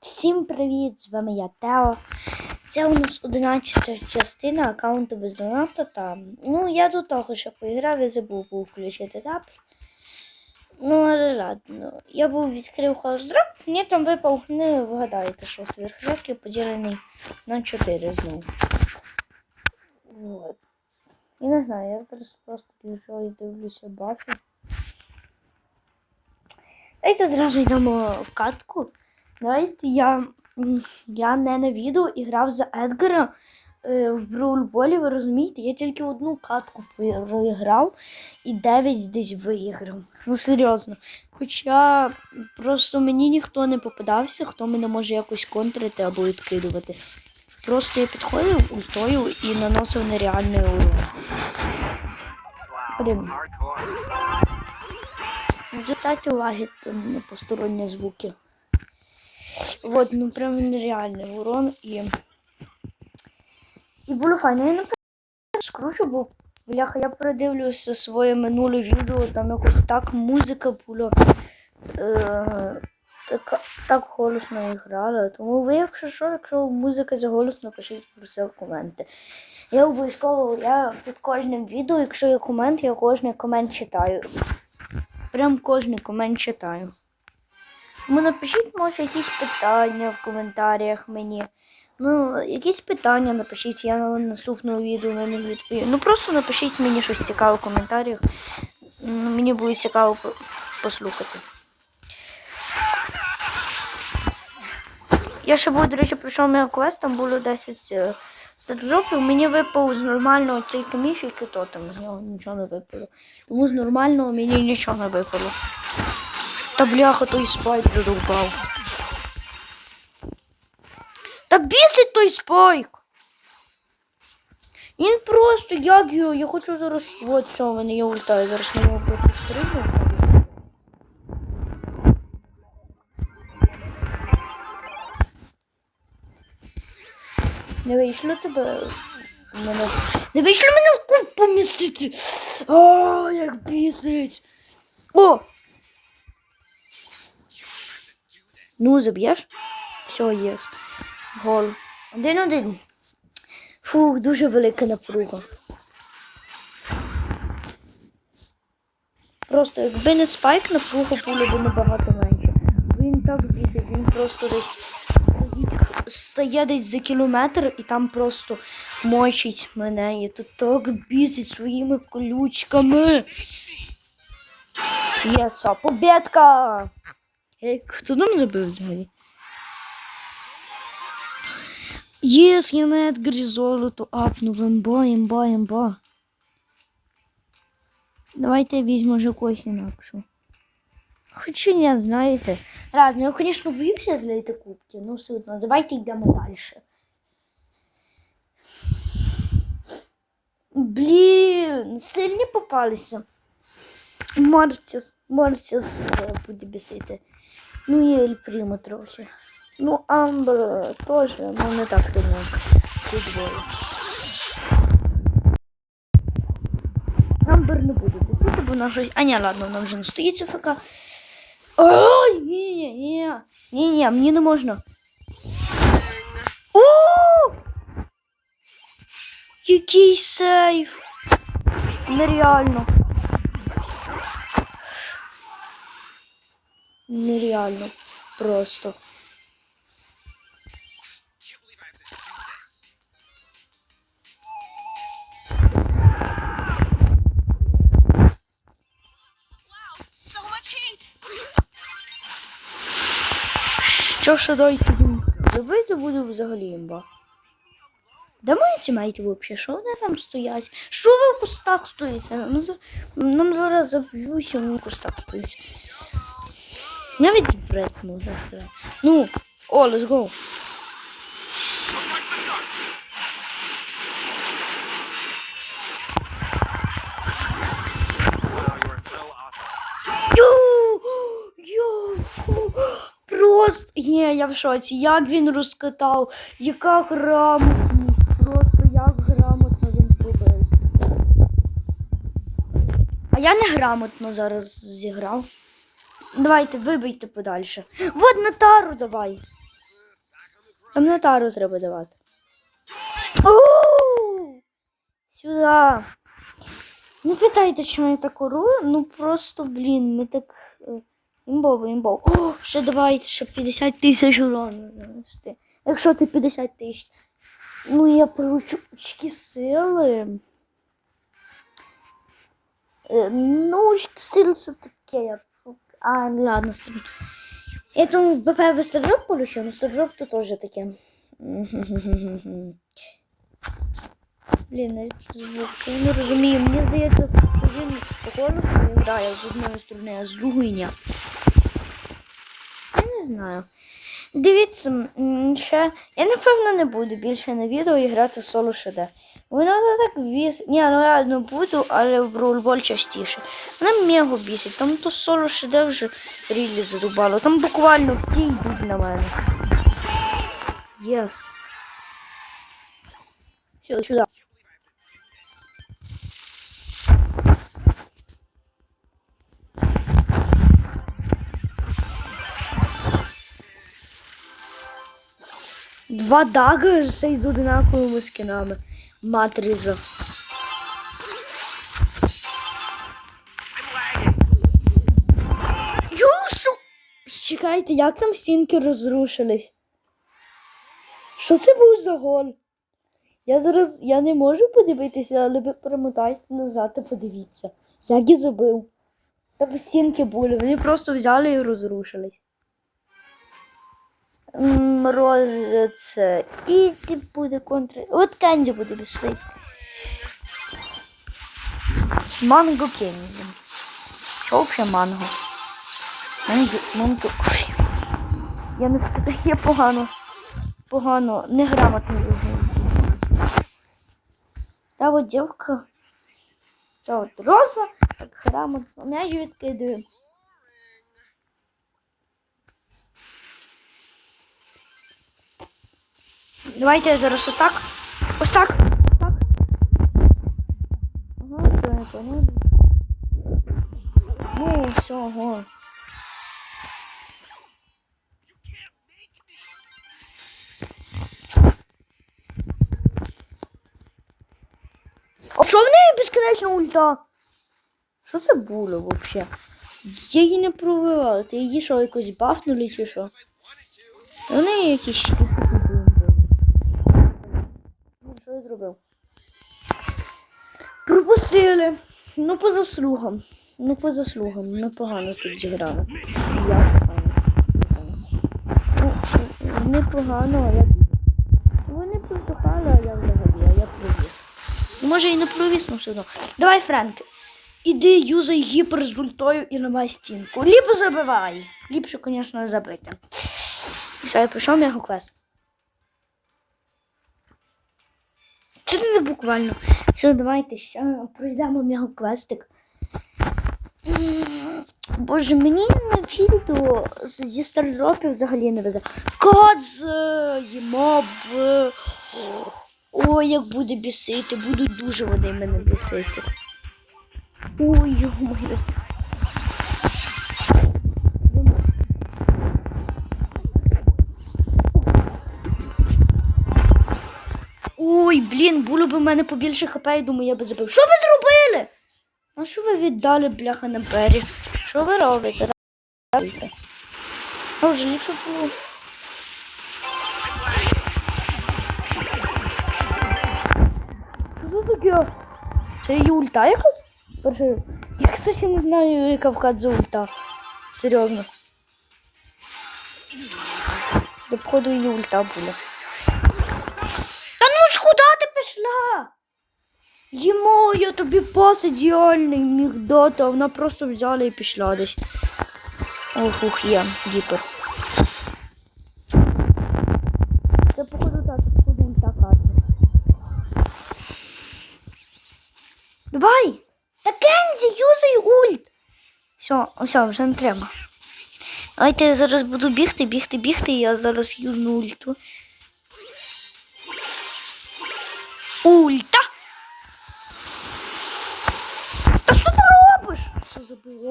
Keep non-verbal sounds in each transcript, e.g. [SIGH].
Всім привіт! З вами я Тео. Це у нас 11 частина аккаунту без доната там. Ну, я до того, що поіграв і забув був включити запис. Ну, але ладно. Я був відкрив холоздроп, мені там випав, не вгадаєте, що сверхзадки поділений на 4 знову. Вот. Я не знаю, я зараз просто біжу і дивлюся бафи. Давайте зразу йдемо катку. Давайте я, я не на відео і грав за Едгара е, в Браульболі, ви розумієте, я тільки одну катку проіграв і 9 десь виграв. Ну серйозно. Хоча просто мені ніхто не попадався, хто мене може якось контрити або відкидувати. Просто я підходив ультою і наносив нереальний урон. Блін. Не звертайте уваги на посторонні звуки. Вот, ну прям нереальний урон і. І було файно. Я напевно скручу, бо бляха, я передивлюся своє минуле відео, там якось так музика була. Е, так, так голосно грала. Тому ви, якщо що, якщо музика заголосно, пишіть про це в коменти. Я обов'язково, я під кожним відео, якщо є комент, я кожний комент читаю. Прям кожний комент читаю. Ну, напишіть, може, якісь питання в коментарях мені. Ну, якісь питання напишіть, я на наступному відео на них відповім. Ну просто напишіть мені щось цікаве в коментарях. М, Мені буде цікаво послухати. Я ще був, до речі, пройшов мій квест, там було 10 е, стардропів. Мені випав з нормального тільки міфік і то там з нього нічого не випало. Тому з нормального мені нічого не випало. Та бляха, той спайк задовбав. Та бісить той спайк. Він просто як його, я хочу зараз. От що, в мене я зараз на нього просто. Не вийшло тебе. Мене... Не вийшло мене в куб помістити. О, як бісить. О! Ну, заб'єш? Все, єс. Гол. Один-один. Фух, дуже велика напруга. Просто якби не спайк, напруга була б набагато менше. Він так бігає, він просто десь стає десь за кілометр і там просто мочить мене. І тут так бісить своїми колючками. Єса, побєдка! Ей, хто нам забив взагалі? Єс, я на Едгарі золото апнув, імба, імба, імба. Давайте я візьму вже когось інакшу. Хоча не знаєте. Ладно, я, звісно, боюся злити кубки, ну все одно. Давайте йдемо далі. Блін, сильні попалися. Мартіс, Мартіс е, буде бісити. Ну і Ель Прімо трохи. Ну, Амбер теж, ну не так сильно. Двоє. Амбер не буде бісити, бо вона щось. А ні, ладно, вона вже не стоїть ФК. Ой, ні, ні, ні. Ні, ні, мені не можна. О! Який сейф! Нереально. Нереально. Просто. Much heat. Що ще дайте їм? Забити буду взагалі імба. Де мої тімейти взагалі? Що вони там стоять? Що ви в кустах стоїте? Нам, зараз заб'юся, вони в кустах стоять. Навіть бред може грати. Ну, о, let's go. Просто є, я в шоці. Як він розкатав, яка грамотність. Просто як грамотно він зробив. А я не грамотно зараз зіграв. Давайте, вибийте подальше. Вот на тару давай. Там на тару треба давати. Сюди. Не питайте, чому я так ору, ну просто, блін, ми так. е, Імбово, імбово. О, ще давайте, ще 50 тисяч урону нанести. Якщо це 50 тисяч. Ну, я получу очки сили. Е, Ну, очки сили це таке. А, ладно, я думаю, БП би стардроп получив, но стардроп то тоже таке. [LAUGHS] Блін, звук. Я не розумію. Мені здається, що він похоже, що він грає з одної сторони, а з другої ні. Я не знаю. Дивіться, ще я напевно не буду більше на відео і грати в соло шеде. Воно так віз. Ні, ну реально буду, але в ролбол частіше. Вона мега бісить. Там то соло шеде вже рілі задубало. Там буквально всі йдуть на мене. Єс. Все, сюди. Два дага ще й з одинаковими скинами. Матриза. Юсу! Чекайте, як там стінки розрушились? Що це був за гол? Я зараз я не можу подивитися, але ви перемотайте назад і подивіться. Як я забив. Там стінки були, вони просто взяли і розрушились. Морозиться. І це буде контр. От Кенді буде висить. Манго Кензі. Що взагалі манго? Манго, манго. Я не скажу, я погано. Погано, неграмотно розумію. Та от дівка. Ця от роза, так грамотно. М'яч відкидаю. Давайте я зараз ось так. Ось так. Ось так. Ага, все, я понял. Ну, все, ага. А що в неї безконечна ульта? Що це було взагалі? Я її не пробивала. Ти її що, якось бафнули чи що? Неї якісь Ну, зробив? Пропустили. Ну, по заслугам. Ну, по заслугам. Непогано тут зіграли. Я погано. Ну, непогано, а я. Вони проздухали, а я взагалі, а я провіз. Ну, Може і не провіз, але все одно. Давай, Френк. Іди, юзай гіпер з ультою і ламай стінку. Ліпо забивай. Ліпше, звісно, забити. Все, я пройшов мега квест. Чи це буквально? Все, давайте ще пройдемо мега квестик. Боже, мені на відео зі стардропів взагалі не везе. Кодзе, моб. Ой, як буде бісити, будуть дуже вони мене бісити. Ой, йо-моє. Блін, було б у мене побільше хп, я думаю, я би забив. Що ви зробили? А що ви віддали, бляха, на бері? Що ви робите? А вже ліпше було. Що таке? Це її ульта? Перше, Я, кстати, не знаю, яка в Кадзе ульта. Серйозно. До походу її ульта була. Та ну ж куди ти пішла? Йому, я тобі пас ідеальний міг дати, а вона просто взяла і пішла десь. Ох, ух, є, діпер. Це походу так, це походу ульта Кадзе. Давай! Та Кензі, юзай ульт! Все, все, вже не треба. Давайте я зараз буду бігти, бігти, бігти, і я зараз юзну ульту. Ульта!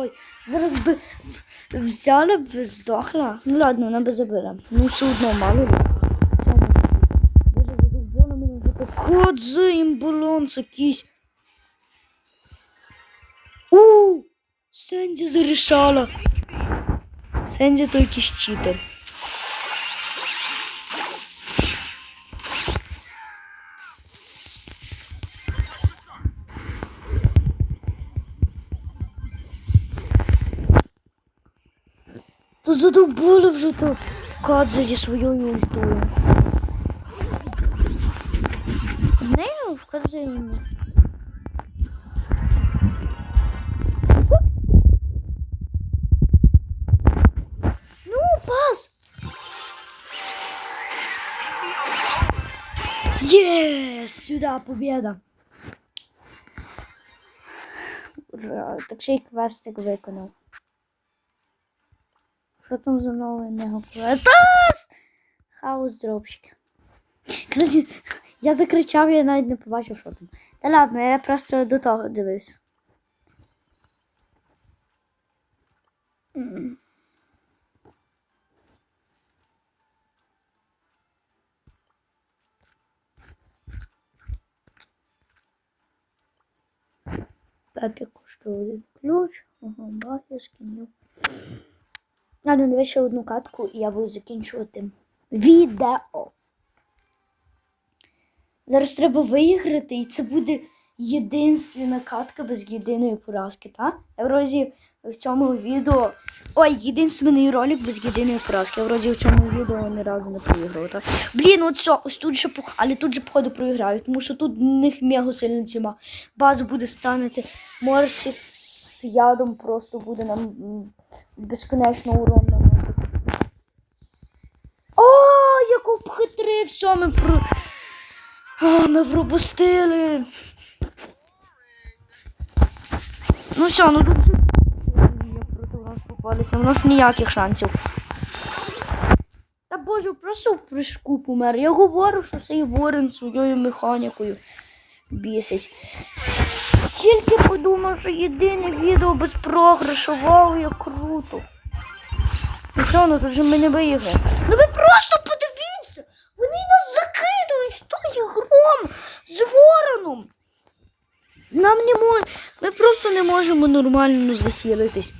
Ой, зараз би взяли б здохла. Ну ладно, вона би забила. Ну все одно мало. Боже, задовбала мене вже так. От же імбаланс якийсь. У! Сенді зарішала. Сенді тільки щитер. Та задовбали вже то Кадзе зі своєю ультою. В в Кадзині. Ну, пас! Єс! Сюда победа! Так ще й квестик виконав. Що там за новий? Ас! Хаос дропщик. Кстати, я закричав, я навіть не побачив, що там. Та ладно, я просто до того дивився. М. Пепі коштує ключ. Ага, баги, скинів. Ладно, давай ще одну катку і я буду закінчувати відео. Зараз треба виграти, і це буде єдинственна катка без єдиної поразки, так? Я вроді в цьому відео. Ой, єдинственний ролик без єдиної поразки. Я вроді в цьому відео ні разу не проіграв, так? Блін, от що, ось тут же пох... але тут же, походу, проіграю, тому що тут в них мега сильна ціма. База буде станити. Морчі з ядом просто буде нам безконечно урон. О, як обхитрив, все, ми про. А, ми пропустили. Ну все, ну тут проти нас попалися. У нас ніяких шансів. Та боже, просто в прыжку помер. Я говорю, що цей ворон своєю механікою бісить. Тільки подумав, що єдине відео без програшу. Вау, як круто. Ну все, ну тут же ми не. Ну ви просто подивіться! Вони нас закидують з тою гром, з вороном. Нам не мож... Ми просто не можемо нормально захилитись.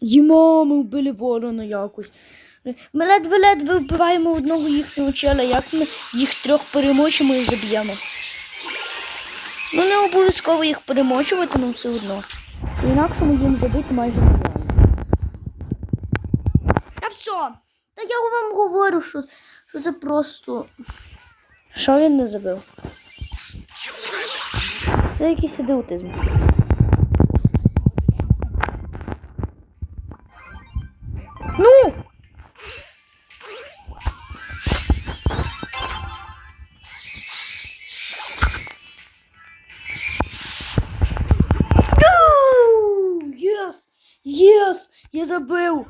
Їмо, ми вбили ворона якось. Ми ледве-ледве вбиваємо одного їхнього чела, як ми їх трьох перемочимо і заб'ємо. Ну не обов'язково їх перемочувати, але все одно. Інакше ми їм забити майже нереально. Та все. Та я вам говорю, що, що це просто. Що він не забив? Це якийсь ідіотизм. Ну! Забив!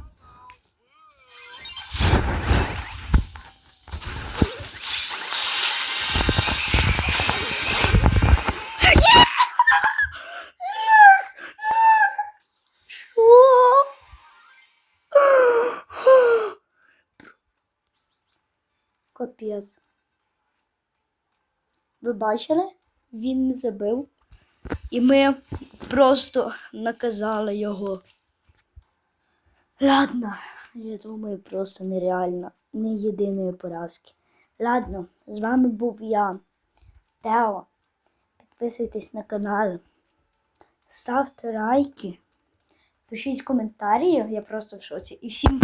Капець. Ви бачили? Він не забив. І ми просто наказали його. Ладно, я думаю, просто нереально. Не єдиної поразки. Ладно, з вами був я, Тео. Підписуйтесь на канал. Ставте лайки. Пишіть коментарі, я просто в шоці. І всім.